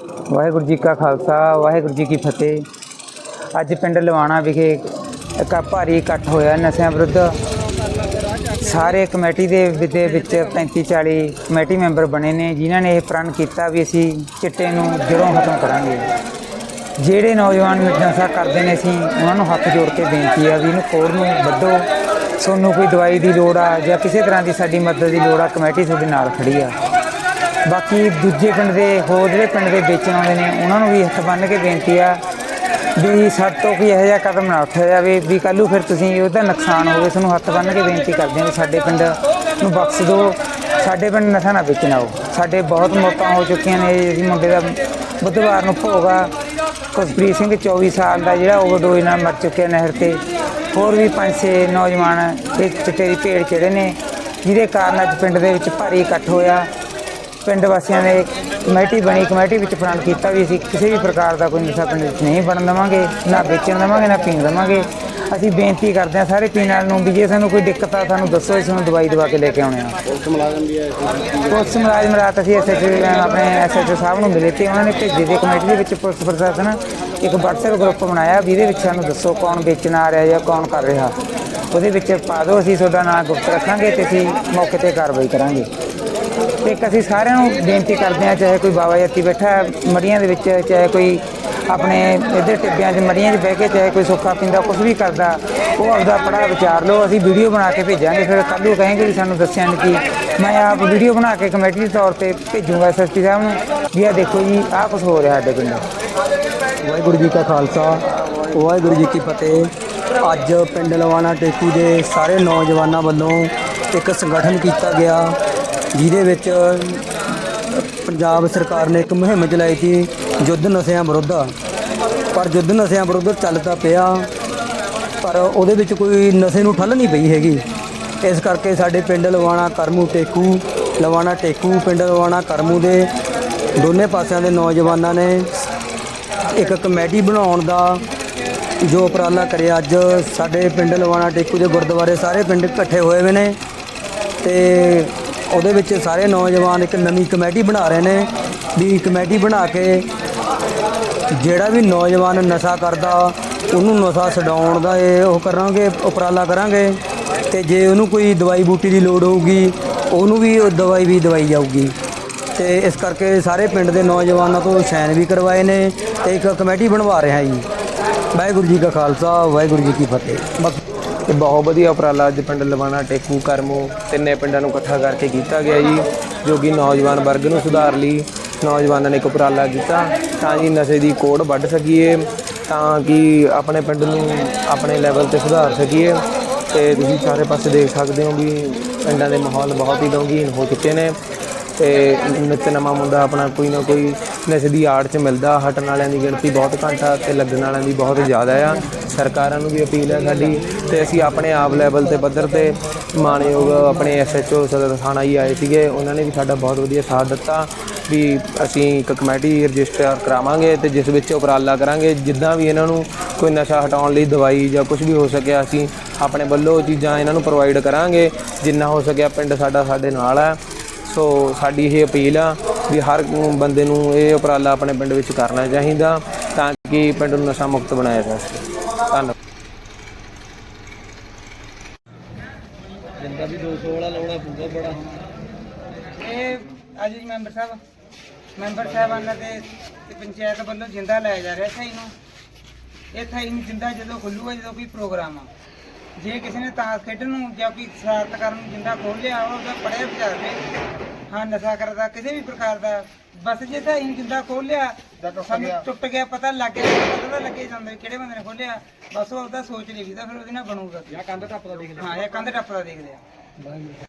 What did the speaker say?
ਵਾਹਿਗੁਰੂ ਜੀ ਕਾ ਖਾਲਸਾ, ਵਾਹਿਗੁਰੂ ਜੀ ਕੀ ਫਤਿਹ। ਅੱਜ ਪਿੰਡ ਲਵਾਣਾ ਵਿਖੇ ਇੱਕ ਭਾਰੀ ਇਕੱਠ ਹੋਇਆ ਨਸ਼ਿਆਂ ਵਿਰੁੱਧ। ਸਾਰੇ ਕਮੇਟੀ ਦੇ ਵਿਦੇ ਵਿੱਚ 35 40 ਕਮੇਟੀ ਮੈਂਬਰ ਬਣੇ ਨੇ, ਜਿਨ੍ਹਾਂ ਨੇ ਇਹ ਪ੍ਰਣ ਕੀਤਾ ਵੀ ਅਸੀਂ ਚਿੱਟੇ ਨੂੰ ਜੜੋਂ ਖਤਮ ਕਰਾਂਗੇ। ਜਿਹੜੇ ਨੌਜਵਾਨ ਨਸ਼ਾ ਕਰਦੇ ਨੇ, ਅਸੀਂ ਉਹਨਾਂ ਨੂੰ ਹੱਥ ਜੋੜ ਕੇ ਬੇਨਤੀ ਆ ਵੀ ਇਹਨੂੰ ਕੋੜ ਨੂੰ ਵੱਢੋ। ਤੁਹਾਨੂੰ ਕੋਈ ਦਵਾਈ ਦੀ ਲੋੜ ਆ ਜਾਂ ਕਿਸੇ ਤਰ੍ਹਾਂ ਦੀ ਸਾਡੀ ਮਦਦ ਦੀ ਲੋੜ ਆ, ਕਮੇਟੀ ਤੁਹਾਡੇ ਨਾਲ ਖੜੀ ਆ। ਬਾਕੀ ਦੂਜੇ ਪਿੰਡ ਦੇ, ਹੋਰ ਜਿਹੜੇ ਪਿੰਡ ਦੇ ਵੇਚਣ ਆਉਂਦੇ ਨੇ, ਉਹਨਾਂ ਨੂੰ ਵੀ ਹੱਥ ਬੰਨ੍ਹ ਕੇ ਬੇਨਤੀ ਆ ਵੀ ਸਾਡੇ ਤੋਂ ਕੋਈ ਇਹੋ ਜਿਹਾ ਕਦਮ ਨਾ ਉਠਾਇਆ ਜਾਵੇ ਵੀ ਕੱਲ੍ਹ ਨੂੰ ਫਿਰ ਤੁਸੀਂ ਉਹਦਾ ਨੁਕਸਾਨ ਹੋਵੇ, ਤੁਹਾਨੂੰ ਹੱਥ ਬੰਨ੍ਹ ਕੇ ਬੇਨਤੀ ਕਰਦੇ ਹਾਂ ਵੀ ਸਾਡੇ ਪਿੰਡ ਨੂੰ ਬਖਸ਼ ਦਿਓ, ਸਾਡੇ ਪਿੰਡ ਨਸ਼ਾ ਨਾ ਵੇਚਣਾ ਆਓ। ਸਾਡੇ ਬਹੁਤ ਮੌਤਾਂ ਹੋ ਚੁੱਕੀਆਂ ਨੇ ਇਸ ਮੁੰਡੇ ਦਾ ਬੁੱਧਵਾਰ ਨੂੰ ਭੋਗ ਆ। ਕੁਸਪ੍ਰੀਤ ਸਿੰਘ 24 ਸਾਲ ਦਾ ਜਿਹੜਾ ਓਵਰਡੋਜ਼ ਨਾਲ ਮਰ ਚੁੱਕਿਆ ਨਹਿਰ ਤੇ। ਹੋਰ ਵੀ ਪੰਜ ਛੇ ਨੌਜਵਾਨ ਇਹ ਚਿੱਟੇ ਦੀ ਭੇੜ ਚੜੇ ਨੇ, ਜਿਹਦੇ ਕਾਰਨ ਅੱਜ ਪਿੰਡ ਦੇ ਵਿੱਚ ਭਾਰੀ ਇਕੱਠ ਹੋਇਆ। ਪਿੰਡ ਵਾਸੀਆਂ ਨੇ ਕਮੇਟੀ ਬਣੀ ਕਮੇਟੀ ਵਿੱਚ ਪ੍ਰਣ ਕੀਤਾ ਵੀ ਅਸੀਂ ਕਿਸੇ ਵੀ ਪ੍ਰਕਾਰ ਦਾ ਕੋਈ ਨਸ਼ਾ ਪਿੰਡ ਵਿੱਚ ਨਹੀਂ ਬਣਨ ਦੇਵਾਂਗੇ ਨਾ ਵੇਚਣ ਦੇਵਾਂਗੇ ਨਾ ਪੀਣ ਦੇਵਾਂਗੇ। ਅਸੀਂ ਬੇਨਤੀ ਕਰਦੇ ਹਾਂ ਸਾਰੇ ਪੀਣ ਵਾਲਿਆਂ ਨੂੰ ਵੀ ਜੇ ਸਾਨੂੰ ਕੋਈ ਦਿੱਕਤ ਆ ਸਾਨੂੰ ਦੱਸੋ ਅਸੀਂ ਤੁਹਾਨੂੰ ਦਵਾਈ ਦਵਾ ਕੇ ਲੈ ਕੇ ਆਉਣੇ ਆ। ਪੁਲਿਸ ਮੁਲਾਜ਼ਮ ਵੀ ਹੈ ਪੁਲਿਸ ਮੁਲਾਜ਼ਮ ਰਾਤ ਅਸੀਂ ਐਸਐਚਓ ਆਪਣੇ ਐਸਐਚਓ ਸਾਹਿਬ ਨੂੰ ਮਿਲੇ ਤੇ ਉਹਨਾਂ ਨੇ ਭੇਜੇ ਦੇ ਕਮੇਟੀ ਦੇ ਵਿੱਚ ਪੁਲਿਸ ਪ੍ਰਸ਼ਾਸਨ। ਇੱਕ WhatsApp ਗਰੁੱਪ ਬਣਾਇਆ ਵੀ ਇਹਦੇ ਵਿੱਚ ਸਾਨੂੰ ਦੱਸੋ ਕੌਣ ਵੇਚਣ ਆ ਰਿਹਾ ਜਾਂ ਕੌਣ ਕਰ ਰਿਹਾ। ਉਹਦੇ ਵਿੱਚ ਪਾ ਦਿਓ ਅਸੀਂ ਤੁਹਾਡਾ ਨਾਮ ਗੁਪਤ ਰੱਖਾਂਗੇ ਤੇ ਅਸੀਂ ਮੌਕੇ ਤੇ ਕਾਰਵਾਈ ਕਰਾਂਗੇ। ਤੇ ਇੱਕ ਅਸੀਂ ਸਾਰਿਆਂ ਨੂੰ ਬੇਨਤੀ ਕਰਦੇ ਹਾਂ, ਚਾਹੇ ਕੋਈ ਬਾਬਾ ਜੱਤੀ ਬੈਠਾ ਮੜੀਆਂ ਦੇ ਵਿੱਚ, ਚਾਹੇ ਕੋਈ ਆਪਣੇ ਇੱਧਰ ਟਿੱਬਿਆਂ 'ਚ ਮੜੀਆਂ 'ਚ ਬਹਿ ਕੇ, ਚਾਹੇ ਕੋਈ ਸੁੱਖਾ ਪੀਂਦਾ ਕੁਝ ਵੀ ਕਰਦਾ, ਉਹ ਆਪਦਾ ਪੜਾ ਵਿਚਾਰ ਲਓ, ਅਸੀਂ ਵੀਡੀਓ ਬਣਾ ਕੇ ਭੇਜਾਂਗੇ, ਫਿਰ ਕੱਲ੍ਹ ਨੂੰ ਕहेंगे ਵੀ ਸਾਨੂੰ ਦੱਸਿਆ ਨਹੀਂ ਕਿ। ਮੈਂ ਆਪ ਵੀਡੀਓ ਬਣਾ ਕੇ ਕਮੇਟੀ ਦੇ ਤੌਰ ਤੇ ਭੇਜੂੰਗਾ ਐਸਐਸਪੀ ਸਾਹਿਬ ਨੂੰ, ਵੀ ਆ ਦੇਖੋ ਜੀ, ਆਹ ਕੁਝ ਹੋ ਰਿਹਾ ਸਾਡੇ ਪਿੰਡ। ਵਾਹਿਗੁਰੂ ਜੀ ਕਾ ਖਾਲਸਾ, ਵਾਹਿਗੁਰੂ ਜੀ ਕੀ ਫਤਿਹ। ਅੱਜ ਪਿੰਡ ਲਵਾਣਾ ਟੇਕੂ ਦੇ ਸਾਰੇ ਨੌਜਵਾਨਾਂ ਵੱਲੋਂ ਇੱਕ ਸੰਗਠਨ ਕੀਤਾ ਗਿਆ। ਜਿਹਦੇ ਵਿੱਚ ਪੰਜਾਬ ਸਰਕਾਰ ਨੇ ਇੱਕ ਮੁਹਿੰਮ ਚਲਾਈ ਸੀ, ਯੁੱਧ ਨਸ਼ਿਆਂ ਵਿਰੁੱਧ। ਪਰ ਯੁੱਧ ਨਸ਼ਿਆਂ ਵਿਰੁੱਧ ਚੱਲਦਾ ਪਿਆ, ਪਰ ਉਹਦੇ ਵਿੱਚ ਕੋਈ ਨਸ਼ੇ ਨੂੰ ਠੱਲ ਨਹੀਂ ਪਈ ਹੈਗੀ। ਇਸ ਕਰਕੇ ਸਾਡੇ ਪਿੰਡ ਲਵਾਣਾ, ਕਰਮੂ, ਟੇਕੂ, ਲਵਾਣਾ, ਟੇਕੂ ਪਿੰਡ ਲਵਾਣਾ, ਕਰਮੂ ਦੇ ਦੋਨੇ ਪਾਸਿਆਂ ਦੇ ਨੌਜਵਾਨਾਂ ਨੇ ਇੱਕ ਕਮੇਟੀ ਬਣਾਉਣ ਦਾ ਜੋ ਉਪਰਾਲਾ ਕਰਿਆ। ਅੱਜ ਸਾਡੇ ਪਿੰਡ ਲਵਾਣਾ, ਟੇਕੂ ਦੇ ਗੁਰਦੁਆਰੇ ਸਾਰੇ ਪਿੰਡ ਇਕੱਠੇ ਹੋਏ ਹੋਏ ਨੇ ਤੇ ਉਹਦੇ ਵਿੱਚ ਸਾਰੇ ਨੌਜਵਾਨ ਇੱਕ ਨਵੀਂ ਕਮੇਟੀ ਬਣਾ ਰਹੇ ਨੇ, ਵੀ ਕਮੇਟੀ ਬਣਾ ਕੇ ਜਿਹੜਾ ਵੀ ਨੌਜਵਾਨ ਨਸ਼ਾ ਕਰਦਾ, ਉਹਨੂੰ ਨਸ਼ਾ ਛਡਾਉਣ ਦਾ ਇਹ ਉਹ ਕਰਾਂਗੇ, ਉਪਰਾਲਾ ਕਰਾਂਗੇ ਤੇ ਜੇ ਉਹਨੂੰ ਕੋਈ ਦਵਾਈ ਬੂਟੀ ਦੀ ਲੋੜ ਹੋਊਗੀ, ਉਹਨੂੰ ਵੀ ਉਹ ਦਵਾਈ ਵੀ ਦਵਾਈ ਜਾਊਗੀ। ਤੇ ਇਸ ਕਰਕੇ ਸਾਰੇ ਪਿੰਡ ਦੇ ਨੌਜਵਾਨਾਂ ਤੋਂ ਸਾਈਨ ਵੀ ਕਰਵਾਏ ਨੇ ਤੇ ਇੱਕ ਕਮੇਟੀ ਬਣਵਾ ਰਿਹਾ ਜੀ। ਵਾਹਿਗੁਰੂ ਜੀ ਕਾ ਖਾਲਸਾ, ਵਾਹਿਗੁਰੂ ਜੀ ਕੀ ਫਤਿਹ। ਬਸ ਬਹੁਤ ਵਧੀਆ ਉਪਰਾਲਾ ਅੱਜ ਪਿੰਡ ਲਵਾਣਾ ਟੇਕੂ ਕਰਮੂ, ਤਿੰਨੇ ਪਿੰਡਾਂ ਨੂੰ ਇਕੱਠਾ ਕਰਕੇ ਕੀਤਾ ਗਿਆ ਜੀ, ਜੋ ਕਿ ਨੌਜਵਾਨ ਵਰਗ ਨੂੰ ਸੁਧਾਰ ਲਈ ਨੌਜਵਾਨਾਂ ਨੇ ਇੱਕ ਉਪਰਾਲਾ ਕੀਤਾ, ਤਾਂ ਜੀ ਨਸ਼ੇ ਦੀ ਕੋੜ ਵੱਢ ਸਕੀਏ, ਤਾਂ ਕਿ ਆਪਣੇ ਪਿੰਡ ਨੂੰ ਆਪਣੇ ਲੈਵਲ ਤੇ ਸੁਧਾਰ ਸਕੀਏ, ਤੇ ਤੁਸੀਂ ਸਾਰੇ ਪਾਸੇ ਦੇਖ ਸਕਦੇ ਹੋ ਵੀ ਪਿੰਡਾਂ ਦੇ ਮਾਹੌਲ ਬਹੁਤ ਹੀ ਰੰਗੀਨ ਹੋ ਚੁੱਕੇ ਨੇ। ਤੇ ਨਿੱਤ ਨਵਾਂ ਮੁੰਡਾ ਆਪਣਾ ਕੋਈ ਨਾ ਕੋਈ ਨਸ਼ੇ ਦੀ ਆੜ 'ਚ ਮਿਲਦਾ, ਹਟਣ ਵਾਲਿਆਂ ਦੀ ਗਿਣਤੀ ਬਹੁਤ ਘੱਟ ਆ ਤੇ ਲੱਗਣ ਵਾਲਿਆਂ ਦੀ ਬਹੁਤ ਜ਼ਿਆਦਾ ਆ। ਸਰਕਾਰਾਂ ਨੂੰ ਵੀ ਅਪੀਲ ਹੈ ਸਾਡੀ ਤੇ ਅਸੀਂ ਆਪਣੇ ਆਪ ਲੈਵਲ ਤੇ ਪੱਧਰ ਤੇ ਮਾਣਯੋਗ ਆਪਣੇ ਐਸਐਚਓ ਸਦਰ ਥਾਣਾ ਹੀ ਆਏ ਸੀਗੇ, ਉਹਨਾਂ ਨੇ ਵੀ ਸਾਡਾ ਬਹੁਤ ਵਧੀਆ ਸਾਥ ਦਿੱਤਾ ਵੀ ਅਸੀਂ ਇੱਕ ਕਮੇਟੀ ਰਜਿਸਟਰ ਕਰਾਵਾਂਗੇ ਤੇ ਜਿਸ ਵਿੱਚ ਉਪਰਾਲਾ ਕਰਾਂਗੇ, ਜਿੱਦਾਂ ਵੀ ਇਹਨਾਂ ਨੂੰ ਕੋਈ ਨਸ਼ਾ ਹਟਾਉਣ ਲਈ ਦਵਾਈ ਜਾਂ ਕੁਝ ਵੀ ਹੋ ਸਕਿਆ, ਅਸੀਂ ਆਪਣੇ ਵੱਲੋਂ ਚੀਜ਼ਾਂ ਇਹਨਾਂ ਨੂੰ ਪ੍ਰੋਵਾਈਡ ਕਰਾਂਗੇ, ਜਿੰਨਾ ਹੋ ਸਕਿਆ ਪਿੰਡ ਸਾਡਾ ਸਾਡੇ ਨਾਲ ਹੈ ਸੋ ਸਾਡੀ ਇਹ ਅਪੀਲ ਆ ਵੀ ਹਰ ਬੰਦੇ ਨੂੰ ਇਹ ਉਪਰਾਲਾ ਆਪਣੇ ਪਿੰਡ ਵਿੱਚ ਕਰਨਾ ਚਾਹੀਦਾ ਤਾਂ ਕਿ ਪਿੰਡ ਨੂੰ ਨਸ਼ਾ ਮੁਕਤ ਬਣਾਇਆ ਜਾ ਸਕੇ। ਧੰਨਵਾਦ। ਇਹ ਅੱਜ ਜੀ ਮੈਂਬਰ ਸਾਹਿਬ ਮੈਂਬਰ ਸਾਹਿਬਾਨਾਂ ਦੇ ਤੇ ਪੰਚਾਇਤ ਵੱਲੋਂ ਜਿੰਦਾ ਲਾਇਆ ਜਾ ਰਿਹਾ ਥਾਈ ਨੂੰ। ਇਹ ਥਾਈ ਨੂੰ ਜਿੰਦਾ ਜਦੋਂ ਖੁੱਲੂਗਾ ਜਦੋਂ ਕੋਈ ਪ੍ਰੋਗਰਾਮ ਆ। ਜੇ ਕਿਸੇ ਨੇ ਤਾਸ਼ ਖੇਡਣ ਨੂੰ ਜਾਂ ਕੋਈ ਸ਼ਰਾਰਤ ਕਰਨ ਨੂੰ ਜਿੰਦਾ ਖੋਲ ਲਿਆ ਉਹਦਾ ਪੜਿਆ ਵਿਚਾਰਦੇ ਹਾਂ ਨਸ਼ਾ ਕਰਦਾ ਕਿਸੇ ਵੀ ਪ੍ਰਕਾਰ ਦਾ। ਬਸ ਜੇ ਥਾਈ ਨੂੰ ਜਿੰਦਾ ਖੋਲ ਲਿਆ ਸਾਨੂੰ ਟੁੱਟ ਗਿਆ ਪਤਾ ਲੱਗ ਗਿਆ ਪਤਾ ਤਾਂ ਲੱਗੇ ਜਾਂਦਾ ਵੀ ਕਿਹੜੇ ਬੰਦੇ ਨੇ ਖੋਲਿਆ। ਬਸ ਉਹ ਉਹਦਾ ਸੋਚ ਲਈ ਵੀ ਤਾਂ ਫਿਰ ਉਹਦੇ ਨਾਲ ਬਣੂਗਾ। ਜਾਂ ਕੰਧ ਟੱਪ ਦਾ ਦੇਖਦੇ ਹਾਂ ਜਾਂ ਕੰਧ ਟੱਪ ਦਾ ਦੇਖਦੇ ਆ